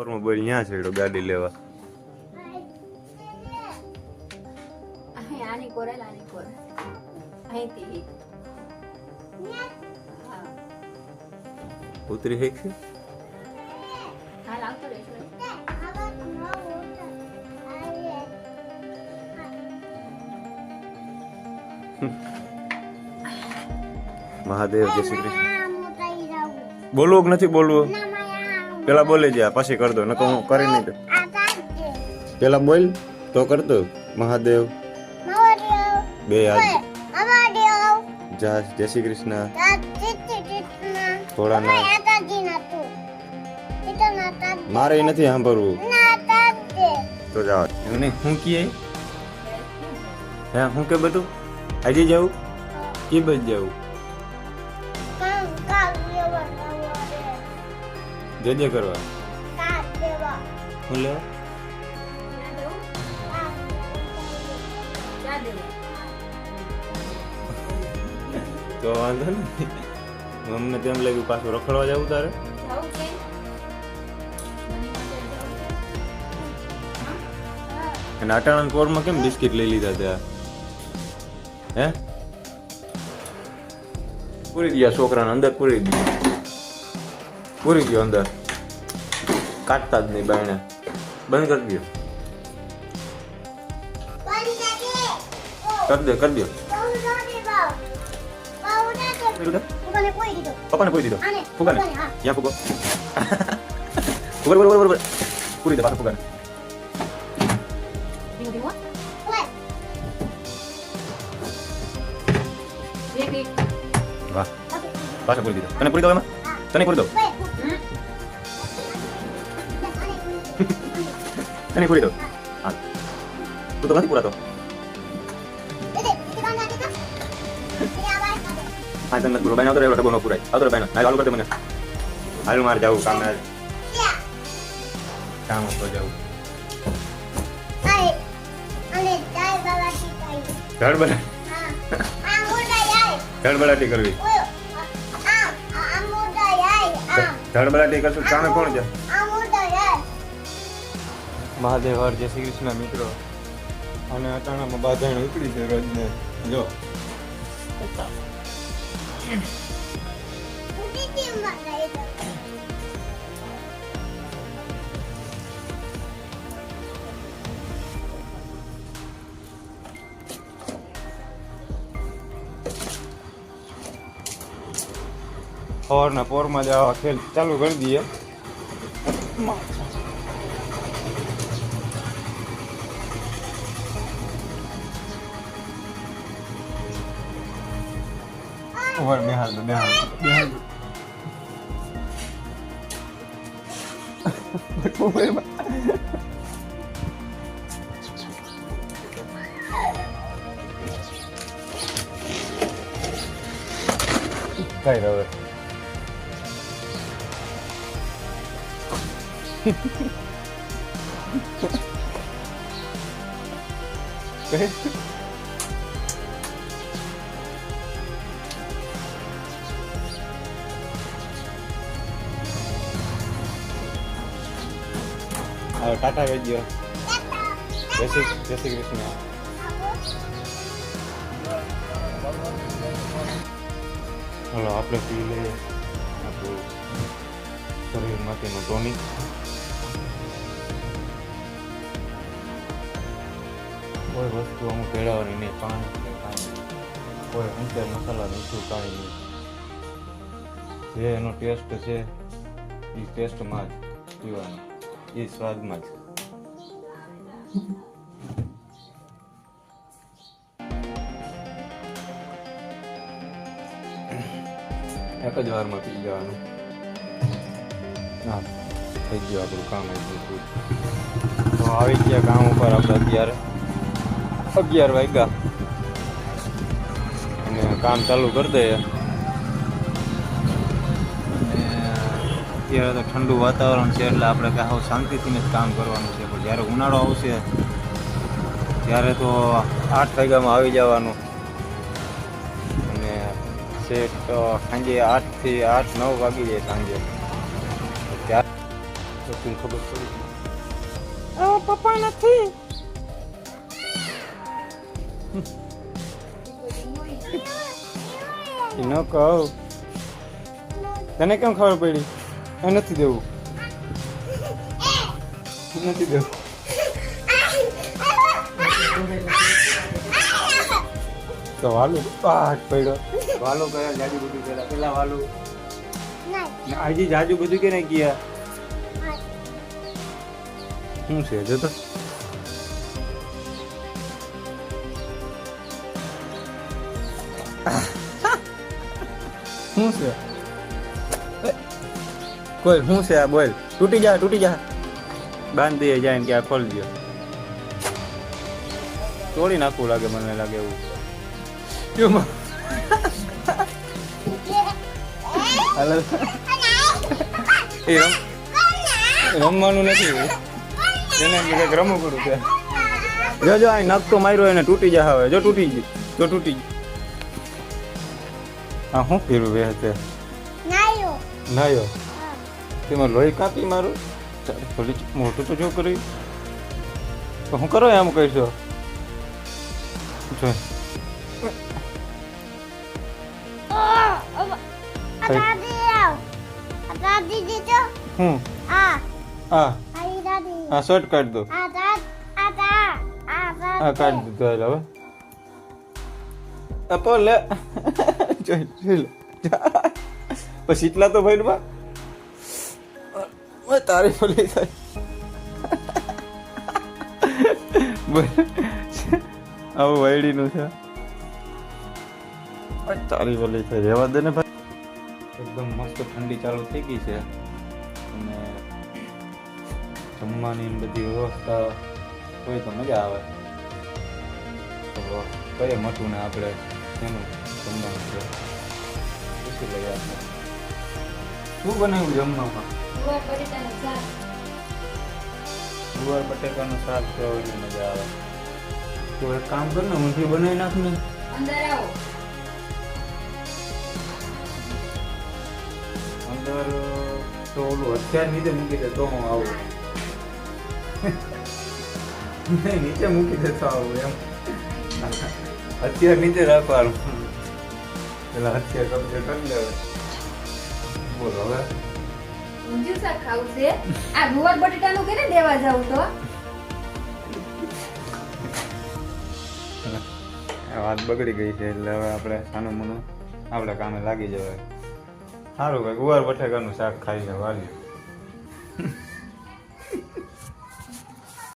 પોરમાં બોલ ન્યા છેડો ગાડી લેવા. આની અહીંથી ઉતરી હેક છે હાલ આવતો રહેશે મહાદેવ જય શ્રી કૃષ્ણ. બોલવું નથી બોલવું? પેલા બોલી જા પછી કર દો નકર હું કરી નહીં દઉં. પેલા બોલ તો કરતો મહાદેવ. બે હાથ જા જય શ્રી કૃષ્ણ. ભોળાનાથ. મારે નથી સાંભળવું. તો જાઓ. એમને હું કીએ હે હું કે બધું? આજે જાઉં? કે બધ જાઉં? જે જે કરવા. લેવા? તો વાંધો નહીં. અમને તેમ લાગ્યું પાછું રખડવા જવું તારે? અને અટાણા કોરમાં કેમ બિસ્કિટ લઈ લીધા ત્યાં હે? પૂરી ગયા છોકરાને અંદર પૂરી દીધું. પૂરી ગયો અંદર. કાઢતા જ નહીં બાયણે. બંધ કરી દો કરી દે કરી દો પપ્પાને પૂરી દીધો. ફુગાને. યા ફુગો. ફુગર ફુગર ફુગર પૂરી દે પાછો ફુગાને. વાહ. પાછો પૂરી દીધો. તને પૂરી દો એમાં? તને પૂરી દો. તને પૂરી દો. હા. તું તો નથી પૂરાતો. હા નથી પૂરો બાઈને આવતો રહેલો ડબ્બો ન પૂરાય. આવતો બાઈને હાલ હાલ કરતો મને. હાલ મારે જવું કામ ના કામ ઉપર જવું. ધડબડા ધડબડાટી કરવી. ધડબડાટી કરશું સામે કોણ છે? મહાદેવ હર, જય શ્રી કૃષ્ણ મિત્રો. અને અટાણામાં બાધાણ ઉકળી છે રોજને. જો. સવારના પોરમાં જ આવા ખેલ ચાલુ કરી દઈએ. 没孩子，没孩子，没孩子。会吧。可以。嘿。嘿嘿。હવે ટાટા કહી દો જય શ્રી જય શ્રી કૃષ્ણ હલો આપણે પી લઈએ આપણું શરીર માટેનું ટોનિક કોઈ વસ્તુ અમુક ભેળવવાની નહીં પાણી કે કાંઈ કોઈ ઊંચા મસાલા મીઠું કાંઈ નહીં જે એનો ટેસ્ટ છે એ ટેસ્ટમાં જ પીવાનો એ સ્વાદમાં છે. એક જ વારમાં પી જવાનું. હા, થઈ ગયું આપણું કામ એટલું પૂરું તો આવી ગયા કામ ઉપર આપણે અગિયાર અગિયાર વાગ્યા. અને કામ ચાલુ કરી દઈએ. અત્યારે તો ઠંડુ વાતાવરણ છે એટલે આપણે કાંઈ હાવ શાંતિથી જ કામ કરવાનું છે. પણ જ્યારે ઉનાળો આવશે ત્યારે તો આઠ વાગ્યામાં આવી જવાનું. અને સેટ સાંજે આઠથી આઠ નવ વાગી જાય સાંજે. ત્યારે ખબર પડી પપ્પા નથી. ન કહું. તને કેમ ખબર પડી? નથી દેવું નથી દેવું તો વાલું પાટ પડ્યો વાલો કયા જાજુ બધું પેલા પેલા વાલું આજે જાજુ બધું કે ને ગયા શું છે જો તો શું છે એ, કોઈ શું છે આ બોલ? તૂટી જા તૂટી જા. બાંધી જાય કે આ ખોલી દો તોડી નાખવું લાગે મને લાગે એવું. રમવાનું નથી. એને કંઈક રમવું પડું છે. જો જો આ નખ તો માર્યો એને તૂટી જા હવે. જો તૂટી ગઈ જો તૂટી ગઈ હા હું ફેરવું બે તે નાયો. તેમાં લોહી કાપી મારું? થોડી મોટું તો જો કર્યું તો હું કરો એમ કહીશો? જો હું? આ. આ. શર્ટ કાઢ દો. આ કાઢ દીધો હવે. આપો લે. જોઈ જોઈ લે. પછી એટલા તો ભાઈ ઓય તારી બોલી થાય આવું વાયડીનું છે તારી બોલી થાય રહેવા દે ને ભાઈ એકદમ મસ્ત ઠંડી ચાલુ થઈ ગઈ છે અને જમવાની બધી વ્યવસ્થા હોય તો મજા આવે તો કઈ મતું ને આપણે એનું જમવાનું છે શું બનાવ્યું જમવામાં ગુવાર બટેટાનું શાક. ગુવાર બટેકાનું શાક છે હોય મજા આવે. તો એક કામ કર ને ઊંધી બનાવી નાખ ને. અંદર આવો. અંદર તો ઓલું હથિયાર નીચે મૂકી દે તો હું આવું. નહીં નીચે મૂકી દે તો આવું એમ. હથિયાર નીચે રાખવાનું. પેલા હથિયાર કબજે કરી લેવાય. બોલો હવે. વાત બગડી ગઈ છે, એટલે હવે આપણે સાનું મનું આપણે કામે લાગી જવાય. સારું ભાઈ, ગુવાર બટેકાનું શાક ખાઈ લેવા હાલ્યું